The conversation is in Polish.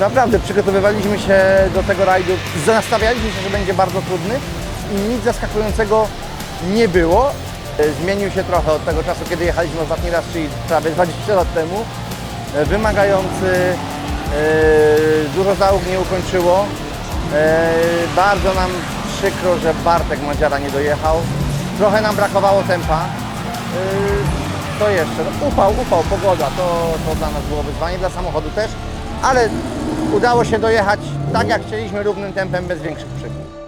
Naprawdę przygotowywaliśmy się do tego rajdu, nastawialiśmy się, że będzie bardzo trudny i nic zaskakującego nie było. E, Zmienił się trochę od tego czasu, kiedy jechaliśmy ostatni raz, czyli prawie 20 lat temu. E, Wymagający, e, dużo załóg nie ukończyło. E, Bardzo nam przykro, że Bartek Madziara nie dojechał. Trochę nam brakowało tempa. E, Co jeszcze? No, upał, upał, pogoda, to, to dla nas było wyzwanie, dla samochodu też, ale udało się dojechać tak jak chcieliśmy, równym tempem, bez większych przygód.